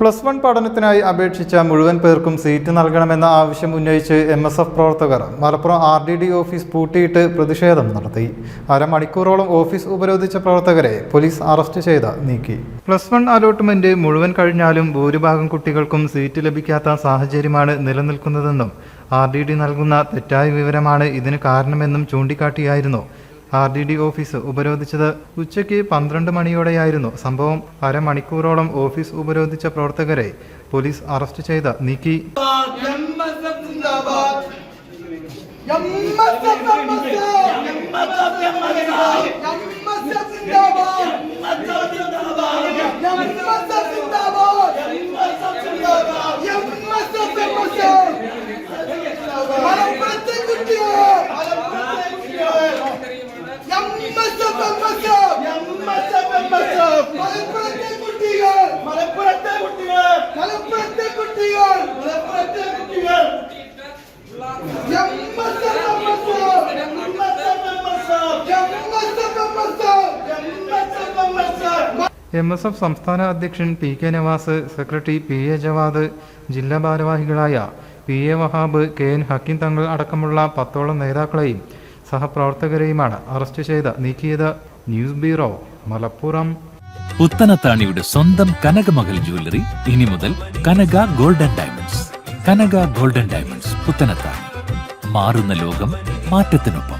Plus one പഠനത്തിനായി അപേക്ഷിച്ച മുഴുവൻ പേർക്കും സീറ്റ് നൽകണമെന്ന ആവശ്യം ഉന്നയിച്ച് എം എസ് എഫ് പ്രവർത്തകർ Malappuram R D D office പൂട്ടിയിട്ട് പ്രതിഷേധം നടത്തി. അരമണിക്കൂറോളം ഓഫീസ് ഉപരോധിച്ച പ്രവർത്തകരെ പോലീസ് അറസ്റ്റ് ചെയ്ത് നീക്കി. പ്ലസ് വൺ അലോട്ട്മെന്റ് മുഴുവൻ കഴിഞ്ഞാലും ഭൂരിഭാഗം കുട്ടികൾക്കും സീറ്റ് ലഭിക്കാത്ത സാഹചര്യമാണ് നിലനിൽക്കുന്നതെന്നും ആർ ഡി ഡി നൽകുന്ന തെറ്റായ വിവരമാണ് ഇതിന് കാരണമെന്നും ചൂണ്ടിക്കാട്ടിയായിരുന്നു ആർ ഡി ഡി ഓഫീസ് ഉപരോധിച്ചത് ഉച്ചയ്ക്ക് പന്ത്രണ്ട് മണിയോടെയായിരുന്നു സംഭവം അരമണിക്കൂറോളം ഓഫീസ് ഉപരോധിച്ച പ്രവർത്തകരെ പോലീസ് അറസ്റ്റ് ചെയ്ത് നീക്കി എംഎസ്എഫ് എം എസ് എഫ് സംസ്ഥാന അധ്യക്ഷൻ P K Navas secretary P A Jawad ജില്ലാ ഭാരവാഹികളായ P A Wahab K N Hakeem Thangal അടക്കമുള്ള പത്തോളം നേതാക്കളെയും സഹപ്രവർത്തകരെയുമാണ് അറസ്റ്റ് ചെയ്ത്. നീക്കിയത് ന്യൂസ് ബ്യൂറോ മലപ്പുറം. പുത്തനത്താണിയുടെ സ്വന്തം കനകമകൽ ജ്വല്ലറി ഇനി മുതൽ Kanaka golden diamonds. Kanaka golden diamonds Puthanathani. മാറുന്ന ലോകം മാറ്റത്തിനൊപ്പം.